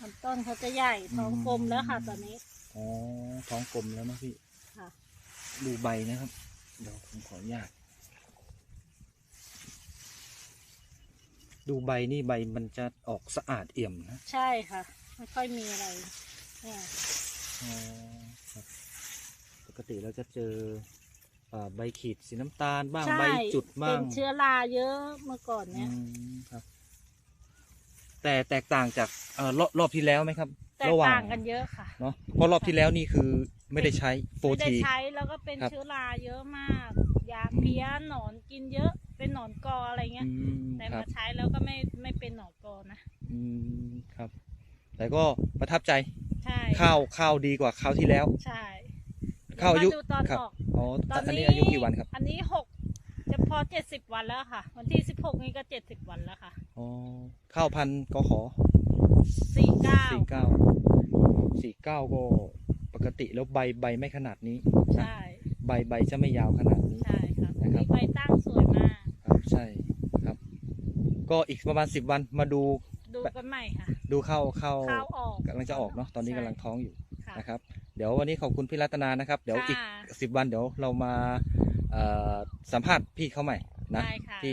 ลำต้นเขาจะใหญ่ท้องกลมแล้วค่ะ ตอนนี้ อ๋อท้องกลมแล้วนะพี่ค่ะ ดูใบนะครับ เดี๋ยวผมขออนุญาตดูใบนี่ใบมันจะออกสะอาดเอี่ยมนะใช่ค่ะ ไม่ค่อยมีอะไรเนี่ยอ๋อครับปกติเราจะเจออ่าใบขีดสีน้ำตาลบ้างใช่ใบจุดบ้าเป็งนเชื้อราเยอะเมื่อก่อนอืเนี่ยมครับ แต่แตกต่างจาก เอ่อรอบรอบที่แล้วไหมครับ แตกระหว่างต่างกันเยอะค่ะเนาะเพราะรอบที่แล้วนี่คือไม่ได้ใช้โฟไม่ได้ที ใช้แล้วก็เป็นครับ เชื้อราเยอะมาก ยาเพี้ยหนอนกินเยอะ เป็นหนอนกออะไรเงี้ย อืมแต่ครัมาบใช้แล้วก็ไม่ไม่เป็นหนอนกอนะ อืมครับ แต่ก็ประทับใจใช่ ข้าวข้าวดีกว่าข้าวที่แล้ว ใช่ข้าวอายุ เดี๋วมดูตอนครับออก อ๋อตอนอันนี้นี้อายุกี่วันครับอันนี้หกจะพอเจ็ดสิบวันแล้วค่ะ วันที่สิบหกนี้ก็เจ็ดสิบวันแล้วค่ะ อ๋อข้าวพันธุ์กขอ สี่เก้า สี่เก้าสี่ เก้าก็ปกติแล้วใบใบไม่ขนาดนี้นะใช่ใบใบจะไม่ยาวขนาดนี้ ใช่ครับนะครับมีใบตั้งสวยมาก ครับใช่ครับ ก็อีกประมาณสิบวันมาดูดูกันใหม่ค่ะดูเข้าเข้าข้าวออกกำลังจะออกเนาะตอนนี้ใช่กำลังท้องอยู่ค่ะนะครับ เดี๋ยววันนี้ขอบคุณพี่รัตนานะครับ เดี๋ยวอีกค่ะ สิบวันเดี๋ยวเรามาเอ่อสัมภาษณ์พี่เขาใหม่นะ ได้ค่ะที่